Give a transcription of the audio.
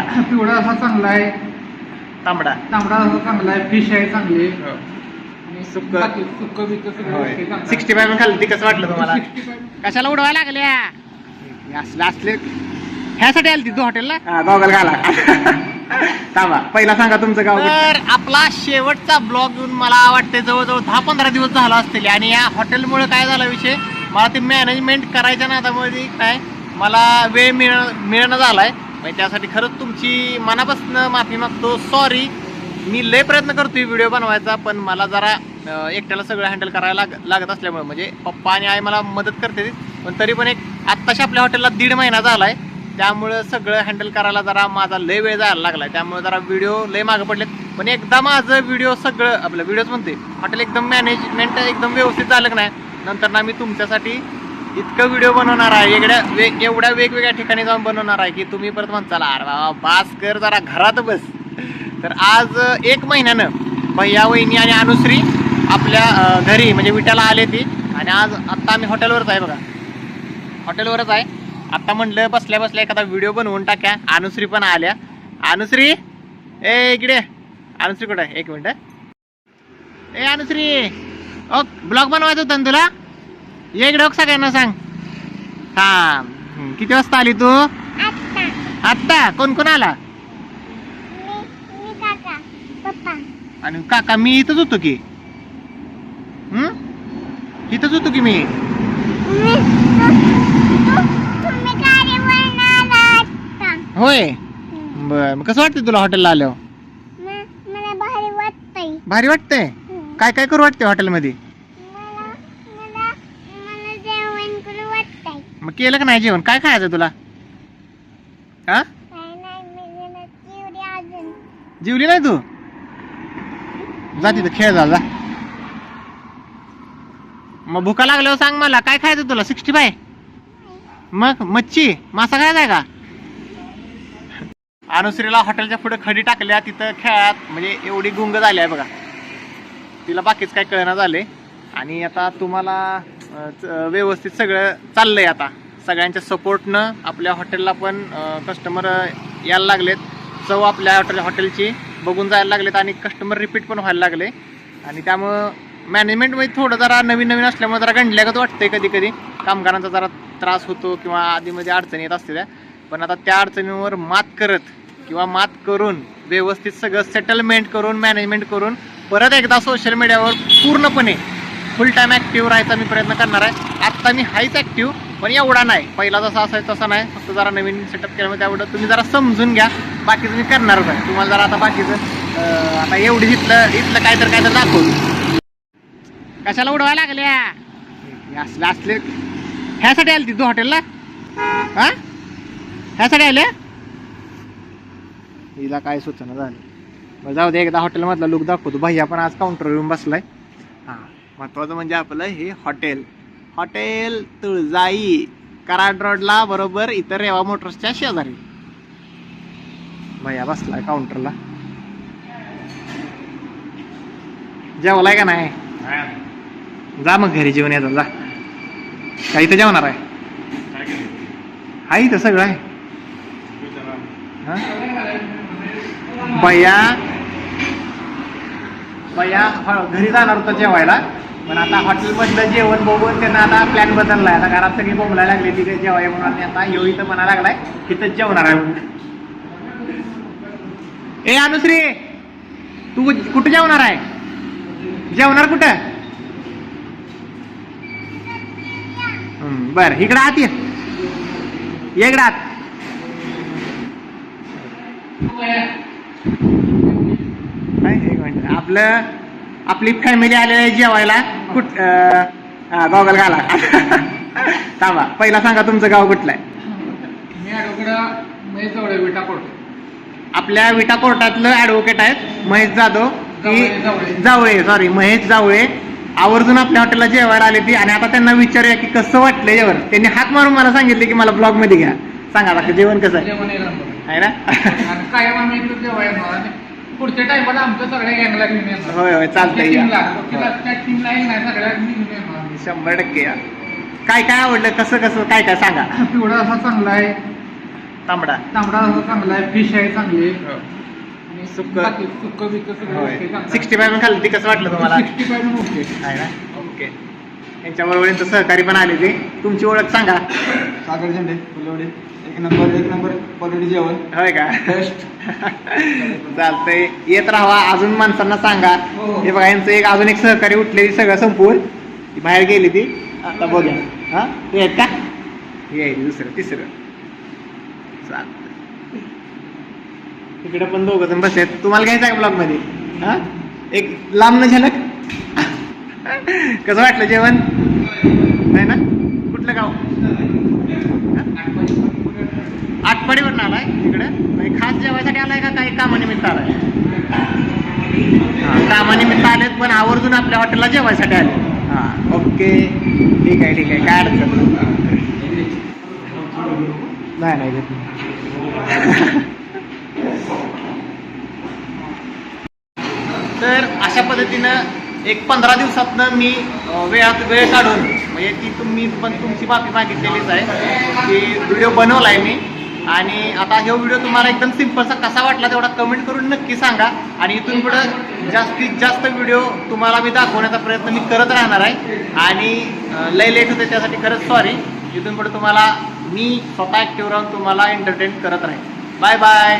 सांगा पिवळा असा चांगला आहे. तांबडा. तांबडा असा चांगला आहे. फिश आहे चांगली. सुक्क. सुक्क बिक्क सगळं गोष्टी चांगल्या आहेत. सिक्स्टी फाय खाल्ली ती कसं वाटलं तुम्हाला? 65 कशाला उडवायला लागल्या? असले असले. ह्यासाठी आली ती तू हॉटेलला गॉगल घाला. थांबा. पहिला सांगा तुमचं गाव तर आपला शेवटचा ब्लॉग येऊन मला वाटते जवळजवळ दहा पंधरा दिवस झाला असतील. आणि या हॉटेलमुळे काय झाला विषय? मला ते मॅनेजमेंट करायच्या नादामध्ये काय? मला वेळ मिळ मिळणं झालाय. म्हणजे त्यासाठी खरंच तुमची मनापासून माफी मागतो. सॉरी मी लय प्रयत्न करतोय व्हिडिओ बनवायचा पण मला जरा एकट्याला सगळं हँडल करायला लाग लागत असल्यामुळे म्हणजे पप्पा आणि आई मला मदत करते पण तरी पण एक आत्ताशी आपल्या हॉटेलला दीड महिना झाला आहे त्यामुळं सगळं हँडल करायला जरा माझा लय वेळ जायला लागलाय. त्यामुळे जरा व्हिडिओ लय मागं पडलेत. पण एकदा माझं व्हिडिओ सगळं आपलं व्हिडिओच म्हणते हॉटेल एकदम मॅनेजमेंट एकदम व्यवस्थित झालं की नाही नंतर ना मी तुमच्यासाठी इतकं व्हिडिओ बनवणार आहे. वेगळ्या वेग एवढ्या वेगवेगळ्या ठिकाणी जाऊन बनवणार आहे की तुम्ही परत म्हणताल अरे बाबा बास कर जरा घरात बस. तर आज एक महिन्यानं भैया वहिनी आणि अनुश्री आपल्या घरी म्हणजे विट्याला आले ती. आणि आज आत्ता आम्ही हॉटेलवरच आहे बघा. हॉटेलवरच आहे. आत्ता म्हणलं बसल्या बसल्या एखादा व्हिडिओ बनवून टाक्या. अनुश्री पण आल्या. अनुश्री ए इकडे. अनुश्री कुठे एक मिनटं. ए अनुश्री. ओ ब्लॉग बनवायचं होतं ना तुला? इकडे बघ सगळ्यांना सांग. हं, किती वाजता आली तू? आत्ता. कोण कोण आला? आणि काका मी इथंच होतो की. हम्म इथंच होतो की मी? होय? बर मग कसं वाटतं तुला हॉटेलला आल्यावर? मला भारी वाटतंय. काय काय करू वाटतंय हॉटेलमध्ये मला मला मला जेवण करू वाटतंय मग केलं का नाही जेवण? काय खायचं तुला? हा? जेवली नाही तू? जा तिथं खेळ जा जा. मग भुका लागल्यावर सांग मला काय खायचं तुला सिक्स्टी फाय? मग मच्छी मासा खायचा आहे का? अनुश्रीला हॉटेलच्या पुढे खडी टाकल्या तिथं खेळात म्हणजे एवढी गुंग झाली आहे बघा. तिला बाकीच काय कळना झाले आणि आता तुम्हाला व्यवस्थित सगळं चाललंय आता. सगळ्यांच्या सपोर्टनं आपल्या हॉटेलला पण कस्टमर यायला लागलेत. चव आपल्या हॉटेल हॉटेलची बघून जायला लागलेत आणि कस्टमर रिपीट पण व्हायला लागले. आणि त्यामुळं मॅनेजमेंटमध्ये थोडं जरा नवीन नवीन असल्यामुळे जरा गंडल्यागत वाटतंय कधी कधी कामगारांचा जरा त्रास होतो किंवा आधीमध्ये अडचणी येत असतील. पण आता त्या अडचणींवर मात करत किंवा मात करून व्यवस्थित सगळं सेटलमेंट करून मॅनेजमेंट करून परत एकदा सोशल मीडियावर पूर्णपणे फुल टाईम ॲक्टिव्ह राहायचा मी प्रयत्न करणार आहे. आत्ता मी हायच ॲक्टिव्ह पण एवढा नाही. पहिला जसा असायचा तसा नाही. फक्त जरा नवीन सेटअप केल्यामुळे त्यामुळे तुम्ही जरा समजून घ्या. बाकीचं मी करणारच आहे तुम्हाला जरा आता बाकीचं आता एवढी इथलं इथलं काय तर काय तर दाखवू. कशाला उडवायला लागल्या? हे असले असले. ह्यासाठी आली तिथं तू हॉटेलला? हा? ह्यासाठी आले? हिला काय सूचना झाली? मग जाऊ दे एकदा हॉटेलमधला लुक दाखवतो. भैया पण आज काउंटर येऊन बसलाय. हां. महत्वाचं म्हणजे आपलं हे हॉटेल. हॉटेल तुळजाई कराड रोडला बरोबर इतर रेवा मोटर्सच्या शेजारी. भैया बसलाय काउंटरला जेवलाय का नाही? जा मग घरी जेवण येतात जा. का इथं जेवणार आहे? हा इथं सगळं आहे. बया ह- घरी जाणार होता जेवायला. पण आता हॉटेलमधलं जेवण बघून त्यांना आता प्लॅन बदललाय. आता घरात सगळी बोंबलायला लागली तिथे जेवाय म्हणून आणि आता येऊ इथं म्हणा लागलाय तिथंच जेवणार आहे. ए अनुश्री तू कुठं जेवणार आहे? जेवणार कुठं? बर इकडं आत ये. इकडं आत. एक मिनिट. आपलं आपली फॅमिली आलेली आहे जेवायला कुठ गॉगल घाला. थांबा पहिला सांगा तुमचं गाव कुठलं आहे? विटा आपल्या विटा कोर्टातलं ऍडव्होकेट आहेत महेश जाधव. की जावळे, सॉरी महेश जावळे. आवर्जून आपल्या हॉटेलला जेवायला आले ती आणि आता त्यांना विचारूया की कसं वाटलं जेवण. त्यांनी हात मारून मला सांगितले की मला ब्लॉगमध्ये घ्या. सांगा जेवण कसं आहे? ना? आणि पुढच्या टाइमला आमच्या सगळ्या गँगला घेऊन येणार. होय होय चालतंय या. टीमला त्या टीमला येईल नाही सगळ्या घेऊन येणार. आम्ही. शंभर टक्के या. काय काय आवडलं? कसं कसं काय काय सांगा. पिवळा असा चांगला आहे. तांबडा. तांबडा चांगला आहे. फिश आहे चांगली. हो. आणि सुक्क. बाकी सुक्क बिक्क सगळं सिक्स्टी फाय खाल्ली ती कसं वाटलं तुम्हाला? सिक्स्टी फाय ओके आहे ना? ओके त्यांच्याबरोबर यांचं सहकारी पण आले ते तुमची ओळख सांगा. सागर झेंडे फुलवडे. एक नंबर एक नंबर क्वालिटी जेवण. होय का? बेस्ट चालतंय. येत राहा अजून माणसांना सांगा. हो. हे बघा यांचं एक अजून एक सहकारी उठलेली सगळं संपवून ती बाहेर गेली ती. आता बघूया. हा? ते आहेत का? हे आहे दुसरं तिसरं. चालतंय. इकडे पण दोघं जण बसलेत. तुम्हाला घ्यायचं आहे ब्लॉगमध्ये हा? एक लांब न झलक. कसं वाटलं जेवण आहे ना कुठलं गाव आटपाडीवरून आलाय तिकडे म्हणजे खास जेवायसाठी आलाय का काही कामानिमित्त आलाय? कामानिमित्त आलेत पण आवर्जून आपल्या हॉटेलला जेवायसाठी आले. हा ओके. ठीक आहे ठीक आहे. काय अडचण? नाही नाही तर अशा पद्धतीनं एक पंधरा दिवसातनं मी वेळात वेळ काढून म्हणजे ती तुम्ही पण तुमची माफी मागितलेलीच आहे. की व्हिडिओ बनवला आहे मी. आणि आता हा व्हिडिओ तुम्हाला एकदम सिम्पलचा कसा वाटला तेवढा कमेंट करून नक्की सांगा. आणि इथून पुढं जास्तीत जास्त व्हिडिओ तुम्हाला मी दाखवण्याचा प्रयत्न मी करत राहणार आहे. आणि लय लेट होते त्यासाठी खरंच सॉरी इथून पुढे तुम्हाला मी स्वतः ॲक्टिव्ह राहून तुम्हाला एंटरटेन करत राहील बाय बाय